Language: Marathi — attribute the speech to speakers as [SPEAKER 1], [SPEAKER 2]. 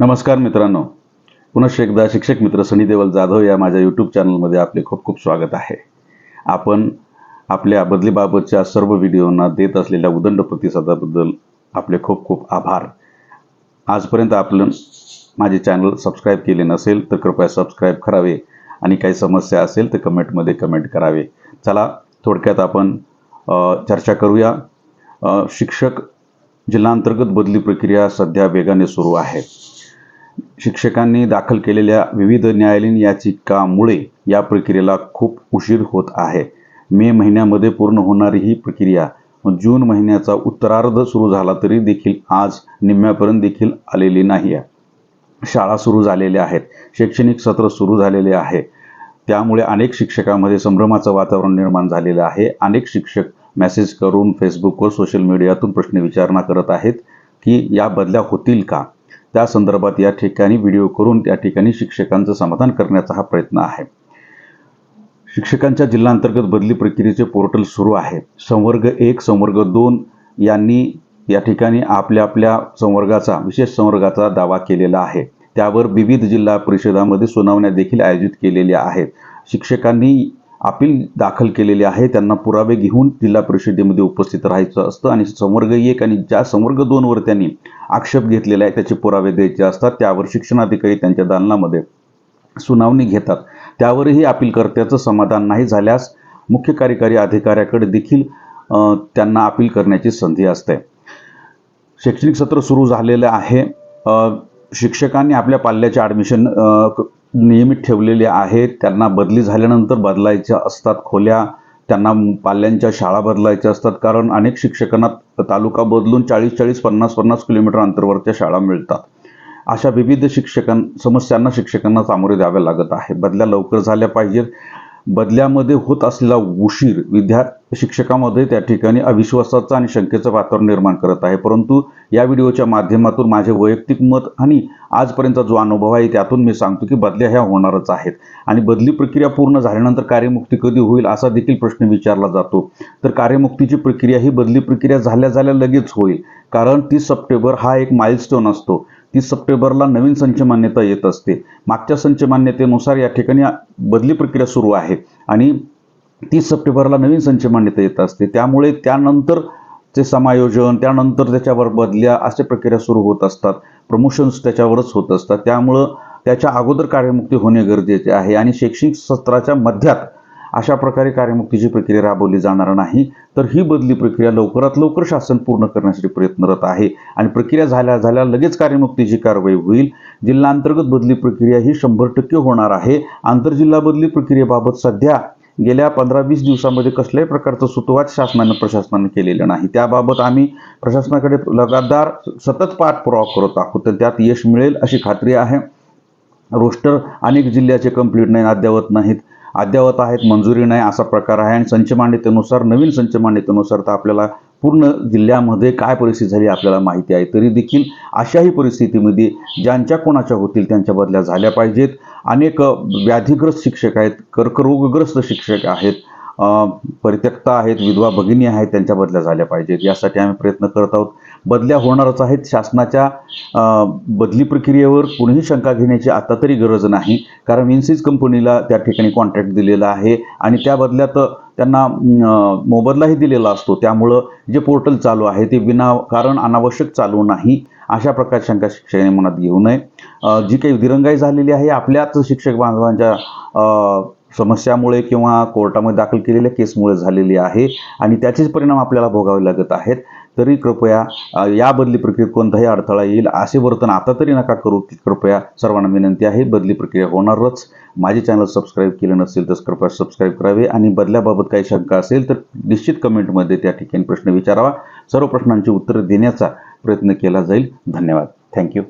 [SPEAKER 1] नमस्कार मित्रांनो. पुनश्च एकदा शिक्षक मित्र सनी देवल जाधव या माझ्या यूट्यूब चॅनलमध्ये आपले खूप खूप स्वागत आहे. आपण आपल्या बदलीबाबतच्या सर्व व्हिडिओंना देत असलेल्या उदंड प्रतिसादाबद्दल आपले खूप खूप आभार. आजपर्यंत आपण माझे चॅनल सबस्क्राईब केले नसेल तर कृपया सबस्क्राईब करावे. आणि काही समस्या असेल तर कमेंटमध्ये कमेंट करावे. चला थोडक्यात आपण चर्चा करूया. शिक्षक जिल्हांतर्गत बदली प्रक्रिया सध्या वेगाने सुरू आहे. शिक्षकांनी दाखल केलेल्या विविध न्यायालयीन याचिकामुळे या प्रक्रियेला खूप उशीर होत आहे. मे महिन्यामध्ये पूर्ण होणारी ही प्रक्रिया जून महिन्याचा उत्तरार्ध सुरू झाला तरी देखील आज निम्म्यापर्यंत देखील आलेली नाही आहे. शाळा सुरू झालेल्या आहेत. शैक्षणिक सत्र सुरू झालेले आहे. त्यामुळे अनेक शिक्षकांमध्ये संभ्रमाचं वातावरण निर्माण झालेलं आहे. अनेक शिक्षक मेसेज करून फेसबुकवर सोशल मीडियातून प्रश्न विचारणा करत आहेत की या बदल्या होतील का? त्या संदर्भात या ठिकाणी व्हिडिओ करून त्या ठिकाणी शिक्षकांचं समाधान करण्याचा हा प्रयत्न आहे. शिक्षकांच्या जिल्हांतर्गत बदली प्रक्रियेचे पोर्टल सुरू आहे संवर्ग एक संवर्ग दोन यांनी या ठिकाणी आपल्या आपल्या संवर्गाचा विशेष संवर्गाचा दावा केलेला आहे. त्यावर विविध जिल्हा परिषदामध्ये सुनावण्या देखील आयोजित केलेल्या आहेत. शिक्षकांनी अपील दाखल केलेले आहे. त्यांना पुरावे घेऊन जिल्हा परिषदेमध्ये उपस्थित राहायचं असतं आणि संवर्ग एक आणि ज्या संवर्ग दोनवर त्यांनी आक्षेप घेतलेला आहे त्याचे पुरावे द्यायचे असतात. त्यावर शिक्षणाधिकारी त्यांच्या दालनामध्ये सुनावणी घेतात. त्यावरही अपीलकर्त्याचं समाधान नाही झाल्यास मुख्य कार्यकारी अधिकाऱ्याकडे देखील त्यांना अपील करण्याची संधी असते. शैक्षणिक सत्र सुरू झालेलं आहे. शिक्षकांनी आपल्या पाल्याचे ॲडमिशन नियमित ठेवलेले आहेत. त्यांना बदली झाल्यानंतर बदलायच्या असतात खोल्या. त्यांना पाल्यांच्या शाळा बदलायच्या असतात कारण अनेक शिक्षकांना तालुका बदलून चाळीस चाळीस पन्नास पन्नास किलोमीटर अंतरवरच्या शाळा मिळतात. अशा विविध शिक्षकां समस्यांना शिक्षकांना सामोरे द्यावे लागत आहे. बदल्या लवकर झाल्या पाहिजेत. बदल्यामध्ये होत असलेला उशीर विद्या शिक्षकामध्ये त्या ठिकाणी अविश्वासाचं आणि शंकेचं वातावरण निर्माण करत आहे. परंतु या व्हिडिओच्या माध्यमातून माझे वैयक्तिक मत आणि आजपर्यंतचा जो अनुभव आहे त्यातून मी सांगतो की बदल्या ह्या होणारच आहेत. आणि बदली प्रक्रिया पूर्ण झाल्यानंतर कार्यमुक्ती कधी होईल असा देखील प्रश्न विचारला जातो. तर कार्यमुक्तीची प्रक्रिया ही बदली प्रक्रिया झाल्या झाल्या लगेच होईल. कारण तीस सप्टेंबर हा एक माइलस्टोन असतो. तीस सप्टेंबरला नवीन संच मान्यता येत असते. मागच्या संच मान्यतेनुसार या ठिकाणी बदली प्रक्रिया सुरू आहे आणि तीस सप्टेंबरला नवीन संच मान्यता येत असते. त्यामुळे त्यानंतर चे समायोजन त्यानंतर त्याच्यावर बदल्या अशा प्रक्रिया सुरू होत असतात. प्रमोशन्स त्याच्यावरच होत असतात. त्यामुळं त्याच्या अगोदर कार्यमुक्ती होणे गरजेचे आहे आणि शैक्षणिक सत्राच्या मध्यात अशा प्रकारे कार्यमुक्तीची प्रक्रिया राबवली जाणार नाही. तर ही बदली प्रक्रिया लवकरात लवकर शासन पूर्ण करण्यासाठी प्रयत्नरत आहे. आणि प्रक्रिया झाल्या झाल्या लगेच कार्यमुक्तीची कारवाई होईल. जिल्हांतर्गत बदली प्रक्रिया ही शंभर टक्के होणार आहे. आंतरजिल्हा बदली प्रक्रियेबाबत सध्या गेल्या पंधरा वीस दिवसामध्ये कसल्याही प्रकारचं सुतवाच शासनानं प्रशासनानं केलेलं नाही. त्याबाबत आम्ही प्रशासनाकडे लगातार सतत पाठपुरावा करत आहोत. तर त्यात यश मिळेल अशी खात्री आहे. रोस्टर अनेक जिल्ह्याचे कंप्लीट नाही अद्यावत नाहीत. अद्यावत आहेत मंजुरी नाही असा प्रकार आहे. आणि संचमान्यतेनुसार नवीन संचमान्यतेनुसार तर आपल्याला पूर्ण जिल्ह्यामध्ये काय परिस्थिती झाली आपल्याला माहिती आहे. तरी देखील अशाही परिस्थितीमध्ये ज्यांच्या कोणाच्या होतील त्यांच्या बदल्या झाल्या पाहिजेत. अनेक व्याधीग्रस्त शिक्षक आहेत कर्करोगग्रस्त शिक्षक आहेत परित्यक्ता आहेत विधवा भगिनी आहेत त्यांच्या बदल्या झाल्या पाहिजेत. यासाठी आम्ही प्रयत्न करत आहोत. बदल्या होणारच आहेत. शासनाच्या बदली प्रक्रियेवर कुणीही शंका घेण्याची आता तरी गरज नाही. कारण विन्सीज कंपनीला त्या ठिकाणी कॉन्ट्रॅक्ट दिलेला आहे आणि त्या बदल्यात त्यांना मोबदलाही दिलेला असतो. त्यामुळं जे पोर्टल चालू आहे ते विना कारण अनावश्यक चालू नाही. अशा प्रकारची शंका शिक्षकांनी मनात घेऊ नये. जी काही दिरंगाई झालेली आहे आपल्याच शिक्षक बांधवांच्या समस्यामुळे किंवा कोर्टामध्ये दाखल केलेल्या केसमुळे झालेली आहे आणि त्याचेच परिणाम आपल्याला भोगावे लागत आहेत. तरी कृपया या बदली प्रक्रियेत कोणताही अडथळा येईल असे वर्तन आता तरी नका करू. की कृपया सर्वांना विनंती आहे बदली प्रक्रिया होणारच. माझे चॅनल सबस्क्राईब केलं नसेल तर कृपया सबस्क्राईब करावे आणि बदल्याबाबत काही शंका असेल तर निश्चित कमेंटमध्ये त्या ठिकाणी प्रश्न विचारावा. सर्व प्रश्नांची उत्तरं देण्याचा प्रयत्न केला जाईल. धन्यवाद. थँक्यू